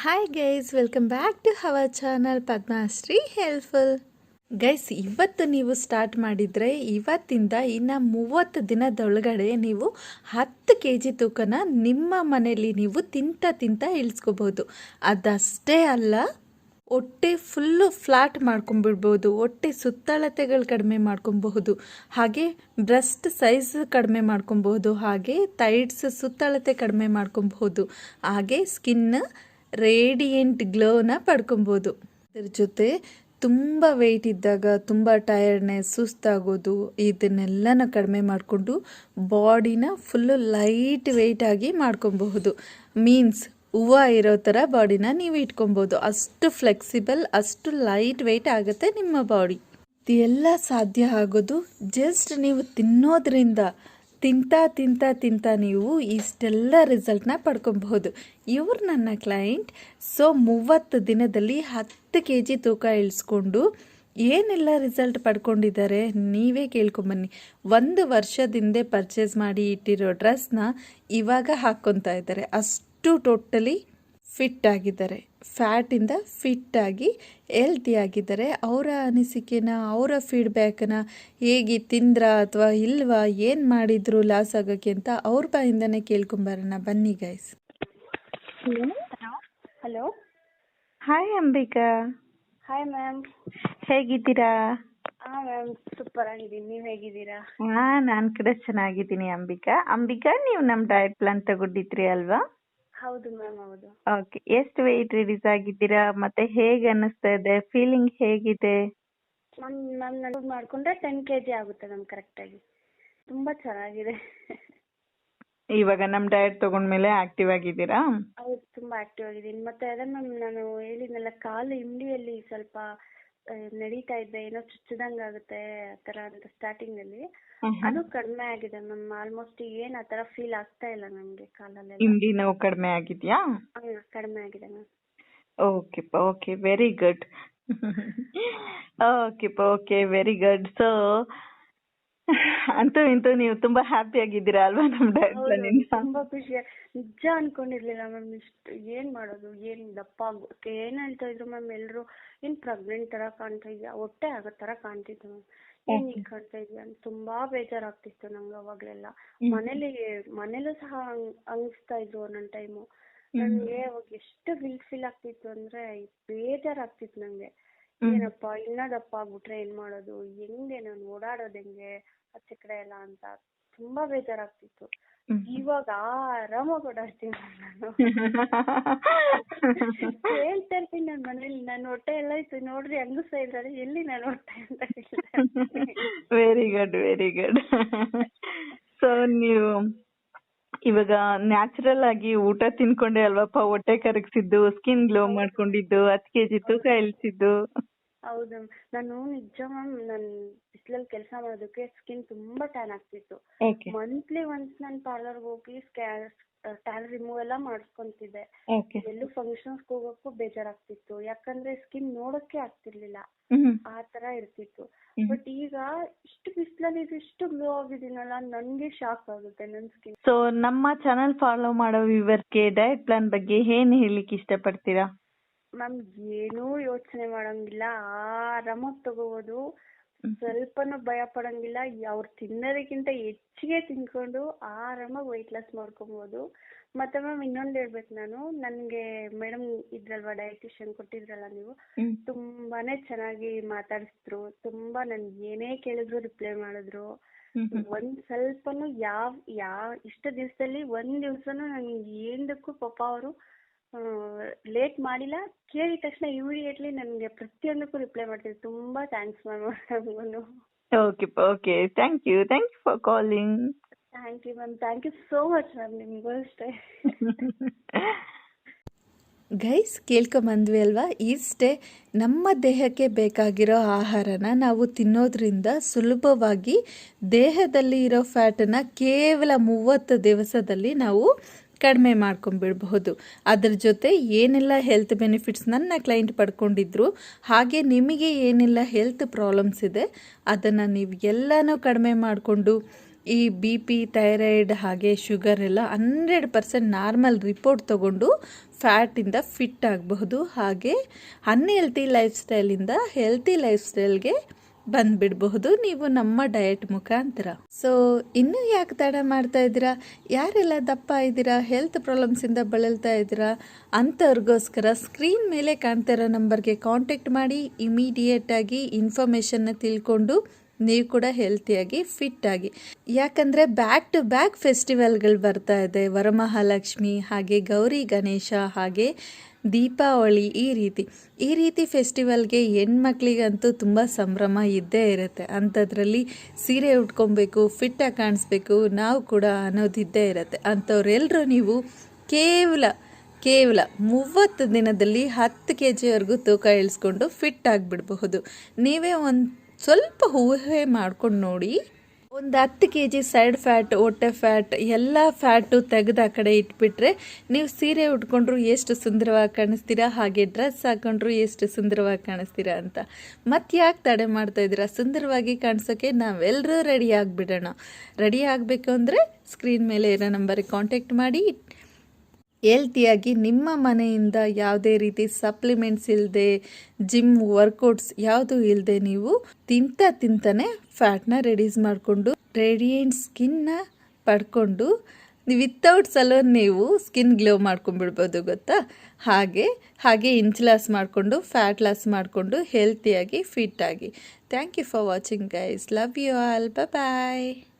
Hi guys welcome back to our channel Padmashree helpful guys ಇವತ್ತು ನೀವು start ಮಾಡಿದರೆ ಇವತ್ತಿಂದ ಇನ್ನು ಮೂವತ್ತು ದಿನದೊಳಗಡೆ ನೀವು ಹತ್ತು ಕೆ ಜಿ ತೂಕನ ನಿಮ್ಮ ಮನೆಯಲ್ಲಿ ನೀವು ತಿಂತ ತಿಂತ ಇಳಿಸ್ಕೋಬೋದು ಅದಷ್ಟೇ ಅಲ್ಲ, ಹೊಟ್ಟೆ ಫುಲ್ಲು ಫ್ಲಾಟ್ ಮಾಡ್ಕೊಂಬಿಡ್ಬೋದು, ಹೊಟ್ಟೆ ಸುತ್ತಳತೆಗಳು ಕಡಿಮೆ ಮಾಡ್ಕೊಬಹುದು, ಹಾಗೆ ಬ್ರೆಸ್ಟ್ ಸೈಜ್ ಕಡಿಮೆ ಮಾಡ್ಕೊಬಹುದು, ಹಾಗೆ ಥೈಡ್ಸ್ ಸುತ್ತಳತೆ ಕಡಿಮೆ ಮಾಡ್ಕೊಬಹುದು, ಹಾಗೆ ಸ್ಕಿನ್ ರೇಡಿಯಂಟ್ ಗ್ಲೋನ ಪಡ್ಕೊಬೋದು. ಅದ್ರ ಜೊತೆ ತುಂಬ ವೆಯ್ಟ್ ಇದ್ದಾಗ, ತುಂಬ ಟಯರ್ಡ್ನೆಸ್ ಸುಸ್ತಾಗೋದು, ಇದನ್ನೆಲ್ಲನ ಕಡಿಮೆ ಮಾಡಿಕೊಂಡು ಬಾಡಿನ ಫುಲ್ಲು ಲೈಟ್ ವೆಯ್ಟಾಗಿ ಮಾಡ್ಕೊಬಹುದು. ಮೀನ್ಸ್ ಹೂವ ಇರೋ ಥರ ಬಾಡಿನ ನೀವು ಇಟ್ಕೊಬೋದು ಅಷ್ಟು ಫ್ಲೆಕ್ಸಿಬಲ್ ಅಷ್ಟು ಲೈಟ್ ವೆಯ್ಟ್ ಆಗುತ್ತೆ ನಿಮ್ಮ ಬಾಡಿ ಇದೆಲ್ಲ ಸಾಧ್ಯ ಆಗೋದು ಜಸ್ಟ್ ನೀವು ತಿನ್ನೋದ್ರಿಂದ. ತಿಂತ ತಿಂತಾ ತಿಂತಾ ನೀವು ಇಷ್ಟೆಲ್ಲ ರಿಸಲ್ಟ್ನ ಪಡ್ಕೊಬಹುದು. ಇವರು ನನ್ನ ಕ್ಲೈಂಟ್. ಸೊ ಮೂವತ್ತು ದಿನದಲ್ಲಿ ಹತ್ತು ಕೆ ಜಿ ತೂಕ ಇಳಿಸ್ಕೊಂಡು ಏನೆಲ್ಲ ರಿಸಲ್ಟ್ ಪಡ್ಕೊಂಡಿದ್ದಾರೆ ನೀವೇ ಕೇಳ್ಕೊಂಬನ್ನಿ. ಒಂದು ವರ್ಷದಿಂದೆ ಪರ್ಚೇಸ್ ಮಾಡಿ ಇಟ್ಟಿರೋ ಡ್ರೆಸ್ನ ಇವಾಗ ಹಾಕ್ಕೊತಾ ಇದ್ದಾರೆ. ಅಷ್ಟು ಟೋಟಲಿ ಫಿಟ್ ಆಗಿದ್ದಾರೆ ಫ್ಯಾಟಿಂದ ಫಿಟ್ ಆಗಿ ಹೆಲ್ತಿ ಆಗಿದ್ದಾರೆ. ಅವರ ಅನಿಸಿಕೆನ ಅವರ ಫೀಡ್ಬ್ಯಾಕನ್ನ ಹೇಗೆ ತಿಂದ್ರ ಅಥವಾ ಇಲ್ವಾ ಏನು ಮಾಡಿದ್ರು ಲಾಸ್ ಆಗೋಕ್ಕೆ ಅಂತ ಅವ್ರ ಬಾಯಿಂದನೇ ಕೇಳ್ಕೊಂಬರೋಣ. ಬನ್ನಿ guys hello hello hi Ambika. Hi ma'am ಹೇಗಿದ್ದೀರಾ? ಹಾ ಮ್ಯಾಮ್ ಸೂಪರ್ ಆಗಿದ್ದೀನಿ. ನೀವು ಹೇಗಿದ್ದೀರಾ? ಹಾಂ ನಾನು ಕೂಡ ಚೆನ್ನಾಗಿದ್ದೀನಿ ಅಂಬಿಕಾ. ಅಂಬಿಕಾ ನೀವು ನಮ್ಮ ಡಯಟ್ ಪ್ಲಾನ್ ತಗೊಂಡಿದ್ರಿ ಅಲ್ವಾ? ಹೌದು ಮ್ಯಾಮ್ ಹೌದು. ಓಕೆ ಎಷ್ಟು weight ರಿಲೀಸ್ ಆಗಿದ್ದೀರಾ? ಮತ್ತೆ ಹೇಗೆ ಅನ್ನಿಸ್ತಾ ಇದೆ? ಫೀಲಿಂಗ್ ಹೇಗಿದೆ? ಮ್ಯಾಮ್ ಮ್ಯಾಮ್ ನಾನು ಮಾಡಿಕೊಂಡ್ರೆ ಟೆನ್ ಕೆ ಜಿ ಆಗುತ್ತೆ ಮ್ಯಾಮ್ ಕರೆಕ್ಟಾಗಿ ತುಂಬ ಚೆನ್ನಾಗಿದೆ. ಇವಾಗ ನಮ್ಮ ಡಯಟ್ ತಗೊಂಡ್ಮೇಲೆ ಆಕ್ಟಿವ್ ಆಗಿದ್ದೀರಾ? ಹೌದು ತುಂಬ ಆಕ್ಟಿವ್ ಆಗಿದ್ದೀನಿ. ಮತ್ತೆ ಅದೇ ಮ್ಯಾಮ್ ನಾನು ಹೇಳಿದ್ನಲ್ಲ ಕಾಲು ಹಿಂಡಿಯಲ್ಲಿ ಸ್ವಲ್ಪ ನಡೀತಾ ಇದ್ದೆ ಏನೋ ಚುಚ್ಚಿದಂಗೆ ಆಗುತ್ತೆ ಆತರ ಅಂತ ಅಂತ ಸ್ಟಾರ್ಟಿಂಗಲ್ಲಿ ಅದು ಕಡಿಮೆ ಆಗಿದೆ ಮ್ಯಾಮ್ ಆಲ್ಮೋಸ್ಟ್ ಏನ್ ಆತರ ಫೀಲ್ ಆಗ್ತಾ ಇಲ್ಲ ನಮ್ಗೆ ಕಾಲಲ್ಲಿ ಹಿಂಡಿ ನೋವು ಕಡಿಮೆ ಆಗಿದೆಯಾ? ಕಡಿಮೆ ಆಗಿದೆ ma'am okay okay very good okay okay very good so ಅಂತೂ ಇಂತೂ ನೀವು ತುಂಬಾ ಹ್ಯಾಪಿ ಆಗಿದ್ದೀರಾ ಅಲ್ವಾ ನಮ್ಮ ಡಯಟ್ ಪ್ಲಾನಿಂದ ತುಂಬಾ ಖುಷಿ. ನಿಜ ಅನ್ಕೊಂಡಿರ್ಲಿಲ್ಲ ಮ್ಯಾಮ್ ಇಷ್ಟು ಏನ್ ಮಾಡೋದು ಏನ್ ದಪ್ಪ ಆಗುತ್ತೆ ಏನ್ ಹೇಳ್ತಾ ಇದ್ರು ಮ್ಯಾಮ್ ಎಲ್ರು ಏನ್ ಪ್ರೆಗ್ನೆಂಟ್ ತರ ಕಾಣ್ತಾ ಇದ್ಯಾ? ಹೊಟ್ಟೆ ಆಗೋ ತರ ಕಾಣ್ತಿತ್ತು ಮ್ಯಾಮ್ ಏನ್ ಹಿಂಗ್ ಕಾಣ್ತಾ ಇದ್ಯಾ? ಅಂತ ತುಂಬಾ ಬೇಜಾರಾಗ್ತಿತ್ತು ನಂಗೆ ಅವಾಗ್ಲೆಲ್ಲ. ಮನೇಲಿ ಮನೇಲೂ ಸಹ ಅಂಗಿಸ್ತಾ ಅನ್ಸ್ತಾ ಇದ್ರು ಒಂದೊಂದ್ ಟೈಮು ನನ್ಗೆ ಅವಾಗ ಎಷ್ಟು ಗಿಲ್ಟ್ ಫೀಲ್ ಆಗ್ತಿತ್ತು ಅಂದ್ರೆ ಬೇಜಾರಾಗ್ತಿತ್ತು ನಂಗೆ. ಏನಪ್ಪ ಇನ್ನ ದಪ್ಪ ಆಗ್ಬಿಟ್ರೆ ಏನ್ ಮಾಡೋದು? ಹೆಂಗೆ ನಾನು ಓಡಾಡೋದ್ ಹೆಂಗೆ? ಆಚೆ ಕಡೆ ಎಲ್ಲ ಅಂತ ತುಂಬಾ ಬೇಜಾರಾಗ್ತಿತ್ತು. ಇವಾಗ ಆರಾಮಾಗಿ ಓಡಾಡ್ತೀನಿ ನಾನು. ಹೇಳ್ತಾ ಇರ್ತೀನಿ ನನ್ನ ಮನೇಲಿ ನನ್ನ ಹೊಟ್ಟೆ ಎಲ್ಲ ಇತ್ತು ನೋಡ್ರಿ ಹಂಗಸ್ತಾ ಇದ್ದಾರೆ. ಎಲ್ಲಿ ನನ್ನ ಹೊಟ್ಟೆ ಅಂತ very good very good so ನೀವು ಇವಾಗ ನ್ಯಾಚುರಲ್ ಆಗಿ ಊಟ ತಿನ್ಕೊಂಡೆ ಅಲ್ವಪ್ಪ? ಹೊಟ್ಟೆ ಕರಗಿಸಿದ್ದು ಸ್ಕಿನ್ ಗ್ಲೋ ಮಾಡ್ಕೊಂಡಿದ್ದು ಹತ್ತು ಕೆಜಿ ತೂಕ ಇಳಿಸಿದ್ದು. ಹೌದು. ನಾನು ನಿಜ ಮ್ಯಾಮ್ ನಾನು ಬಿಸಿಲಲ್ಲಿ ಕೆಲಸ ಮಾಡೋದಕ್ಕೆ ಸ್ಕಿನ್ ತುಂಬಾ ಟ್ಯಾನ್ ಆಗ್ತಿತ್ತು. ಓಕೆ ಮಂತ್ಲಿ ಒನ್ಸ್ ನಾನು ಪಾರ್ಲರ್ಗೆ ಹೋಗಿ ಟ್ಯಾನ್ ರಿಮೂವ್ ಎಲ್ಲ ಮಾಡಿಸ್ಕೊಂತಿದ್ದೆ. ಓಕೆ ಎಲ್ಲೂ ಫಂಕ್ಷನ್ಸ್ ಹೋಗೋಕ್ಕೂ ಬೇಜಾರಾಗ್ತಿತ್ತು. ಯಾಕಂದ್ರೆ ಸ್ಕಿನ್ ನೋಡೋಕೆ ಆಗ್ತಿರ್ಲಿಲ್ಲ. ಆ ತರ ಇರ್ತಿತ್ತು. ಬಟ್ ಈಗ ಇಷ್ಟು ಬಿಸಿಲಲ್ಲಿ ಇಷ್ಟು ಗ್ಲೋ ಆಗಿದೀನಲ್ಲ ನನ್ಗೆ ಶಾಕ್ ಆಗುತ್ತೆ ನನ್ ಸ್ಕಿನ್ ಸೊ ನಮ್ಮ ಚಾನೆಲ್ ಫಾಲೋ ಮಾಡೋ ವ್ಯೂವರ್ಸ್ಗೆ ಡಯಟ್ ಪ್ಲಾನ್ ಬಗ್ಗೆ ಏನ್ ಹೇಳಲಿಕ್ಕೆ ಇಷ್ಟಪಡ್ತೀರಾ? ಮ್ಯಾಮ್ ಏನೂ ಯೋಚನೆ ಮಾಡಂಗಿಲ್ಲ. ಆರಾಮಾಗಿ ತಗೋಬೋದು. ಸ್ವಲ್ಪನೂ ಭಯ ಪಡಂಗಿಲ್ಲ. ಅವ್ರು ತಿನ್ನೋದಕ್ಕಿಂತ ಹೆಚ್ಚಿಗೆ ತಿನ್ಕೊಂಡು ಆರಾಮಾಗಿ ವೆಯ್ಟ್ ಲಾಸ್ ಮಾಡ್ಕೊಬೋದು. ಮತ್ತೆ ಮ್ಯಾಮ್ ಇನ್ನೊಂದು ಹೇಳ್ಬೇಕು ನಾನು. ನನಗೆ ಮೇಡಮ್ ಇದ್ರಲ್ವಾ ಡಯಟಿಷಿಯನ್ ಕೊಟ್ಟಿದ್ರಲ್ಲ ನೀವು? ತುಂಬಾನೇ ಚೆನ್ನಾಗಿ ಮಾತಾಡಿಸಿದ್ರು. ತುಂಬಾ ನನ್ಗೆ ಏನೇ ಕೇಳಿದ್ರು ರಿಪ್ಲೈ ಮಾಡಿದ್ರು. ಒಂದ್ ಸ್ವಲ್ಪನು ಯಾವ ಯಾವ ಇಷ್ಟು ದಿವಸದಲ್ಲಿ ಒಂದ್ ದಿವ್ಸನು ನನ್ಗೆ ಏನದಕ್ಕೂ ಪಾಪ ಅವರು ಲೇಟ್ ಮಾಡಿಲ್ಲ. ಕೇಳಿದ ತಕ್ಷಣ ಇಮಿಡಿಯೇಟ್ಲಿ ನನಗೆ ಪ್ರತಿಯೊಂದಕ್ಕೂ ರಿಪ್ಲೈ ಮಾಡ್ತೀರಿ ತುಂಬಾ thanks ma'am okay okay thank you thank you for calling thank you ma'am thank you so much ma'am ನಿಮಗೂ ಅಷ್ಟೇ. ಗೈಸ್ ಕೇಳ್ಕೊಂಬಂದ್ವಿ ಅಲ್ವಾ? ಇಷ್ಟೇ ನಮ್ಮ ದೇಹಕ್ಕೆ ಬೇಕಾಗಿರೋ ಆಹಾರನ ನಾವು ತಿನ್ನೋದ್ರಿಂದ ಸುಲಭವಾಗಿ ದೇಹದಲ್ಲಿ ಇರೋ ಫ್ಯಾಟನ್ನು ಕೇವಲ ಮೂವತ್ತು ದಿವಸದಲ್ಲಿ ನಾವು ಕಡಿಮೆ ಮಾಡ್ಕೊಂಬಿಡಬಹುದು ಅದರ ಜೊತೆ ಏನೆಲ್ಲ ಹೆಲ್ತ್ ಬೆನಿಫಿಟ್ಸ್ ನನ್ನ ಕ್ಲೈಂಟ್ ಪಡ್ಕೊಂಡಿದ್ರು, ಹಾಗೆ ನಿಮಗೆ ಏನೆಲ್ಲ ಹೆಲ್ತ್ ಪ್ರಾಬ್ಲಮ್ಸ್ ಇದೆ, ಅದನ್ನು ನೀವು ಎಲ್ಲನೂ ಕಡಿಮೆ ಮಾಡಿಕೊಂಡು ಈ ಬಿ ಪಿ ಥೈರಾಯ್ಡ್ ಹಾಗೆ ಶುಗರ್ ಎಲ್ಲ ಹಂಡ್ರೆಡ್ ಪರ್ಸೆಂಟ್ ನಾರ್ಮಲ್ ರಿಪೋರ್ಟ್ ತಗೊಂಡು ಫ್ಯಾಟಿಂದ ಫಿಟ್ ಆಗಬಹುದು. ಹಾಗೆ ಅನ್ಹೆಲ್ತಿ ಲೈಫ್ ಸ್ಟೈಲಿಂದ ಹೆಲ್ತಿ ಲೈಫ್ ಸ್ಟೈಲ್ಗೆ ಬಂದ್ಬಿಡಬಹುದು. ನೀವು ನಮ್ಮ ಡಯಟ್ ಮುಖಾಂತರ. ಸೊ ಇನ್ನೂ ಯಾಕೆ ತಡ ಮಾಡ್ತಾ ಇದ್ದೀರಾ? ಯಾರೆಲ್ಲ ದಪ್ಪ ಇದ್ದೀರಾ? ಹೆಲ್ತ್ ಪ್ರಾಬ್ಲಮ್ಸಿಂದ ಬಳಲ್ತಾ ಇದ್ದೀರಾ? ಅಂಥವ್ರಿಗೋಸ್ಕರ ಸ್ಕ್ರೀನ್ ಮೇಲೆ ಕಾಣ್ತಾ ಇರೋ ನಂಬರ್ಗೆ ಕಾಂಟ್ಯಾಕ್ಟ್ ಮಾಡಿ ಇಮಿಡಿಯೇಟಾಗಿ ಇನ್ಫಾರ್ಮೇಷನ್ನ ತಿಳ್ಕೊಂಡು ನೀವು ಕೂಡ ಹೆಲ್ತಿಯಾಗಿ ಫಿಟ್ ಆಗಿ. ಯಾಕಂದರೆ ಬ್ಯಾಕ್ ಟು ಬ್ಯಾಕ್ ಫೆಸ್ಟಿವಲ್ಗಳು ಬರ್ತಾ ಇದೆ. ವರಮಹಾಲಕ್ಷ್ಮಿ, ಹಾಗೆ ಗೌರಿ ಗಣೇಶ, ಹಾಗೆ ದೀಪಾವಳಿ ಈ ರೀತಿ. ಈ ರೀತಿ ಫೆಸ್ಟಿವಲ್ಗೆ ಹೆಣ್ಮಕ್ಳಿಗಂತೂ ತುಂಬ ಸಂಭ್ರಮ ಇದ್ದೇ ಇರುತ್ತೆ. ಅಂಥದ್ರಲ್ಲಿ ಸೀರೆ ಉಟ್ಕೊಬೇಕು ಫಿಟ್ಟಾಗಿ ಕಾಣಿಸ್ಬೇಕು ನಾವು ಕೂಡ ಅನ್ನೋದಿದ್ದೇ ಇರುತ್ತೆ. ಅಂಥವ್ರೆಲ್ಲರೂ ನೀವು ಕೇವಲ ಕೇವಲ ಮೂವತ್ತು ದಿನದಲ್ಲಿ ಹತ್ತು ಕೆ ಜಿವರೆಗೂ ತೂಕ ಇಳಿಸ್ಕೊಂಡು ಫಿಟ್ ಆಗಿಬಿಡಬಹುದು. ನೀವೇ ಒಂದು ಸ್ವಲ್ಪ ಊಹೆ ಮಾಡ್ಕೊಂಡು ನೋಡಿ. ಒಂದು ಹತ್ತು ಕೆ ಜಿ ಸೈಡ್ ಫ್ಯಾಟ್, ಹೊಟ್ಟೆ ಫ್ಯಾಟ್, ಎಲ್ಲ ಫ್ಯಾಟು ತೆಗೆದು ಆ ಕಡೆ ಇಟ್ಬಿಟ್ರೆ ನೀವು ಸೀರೆ ಉಟ್ಕೊಂಡ್ರು ಎಷ್ಟು ಸುಂದರವಾಗಿ ಕಾಣಿಸ್ತೀರಾ? ಹಾಗೆ ಡ್ರೆಸ್ ಹಾಕೊಂಡ್ರು ಎಷ್ಟು ಸುಂದರವಾಗಿ ಕಾಣಿಸ್ತೀರಾ ಅಂತ. ಮತ್ತೆ ಯಾಕೆ ತಡೆ ಮಾಡ್ತಾ ಇದ್ದೀರಾ? ಸುಂದರವಾಗಿ ಕಾಣಿಸೋಕೆ ನಾವೆಲ್ಲರೂ ರೆಡಿ ಆಗಿಬಿಡೋಣ. ರೆಡಿ ಆಗಬೇಕು ಅಂದರೆ ಸ್ಕ್ರೀನ್ ಮೇಲೆ ಇರೋ ನಂಬರಿಗೆ ಕಾಂಟ್ಯಾಕ್ಟ್ ಮಾಡಿ. ಹೆಲ್ತಿಯಾಗಿ ನಿಮ್ಮ ಮನೆಯಿಂದ ಯಾವುದೇ ರೀತಿ ಸಪ್ಲಿಮೆಂಟ್ಸ್ ಇಲ್ಲದೆ ಜಿಮ್ ವರ್ಕೌಟ್ಸ್ ಯಾವುದು ಇಲ್ಲದೆ ನೀವು ತಿಂತ ತಿಂತಾನೆ ಫ್ಯಾಟ್ನ ರೆಡ್ಯೂಸ್ ಮಾಡಿಕೊಂಡು, ರೇಡಿಯೆಂಟ್ ಸ್ಕಿನ್ನ ಪಡ್ಕೊಂಡು, ವಿತೌಟ್ ಸಲೋನ್ ನೀವು ಸ್ಕಿನ್ ಗ್ಲೋ ಮಾಡ್ಕೊಂಡ್ಬಿಡ್ಬೋದು ಗೊತ್ತಾ? ಹಾಗೆ ಹಾಗೆ ಇಂಚ್ ಲಾಸ್ ಮಾಡಿಕೊಂಡು, ಫ್ಯಾಟ್ ಲಾಸ್ ಮಾಡಿಕೊಂಡು ಹೆಲ್ತಿಯಾಗಿ ಫಿಟ್ ಆಗಿ thank you for watching guys. Love you all. Bye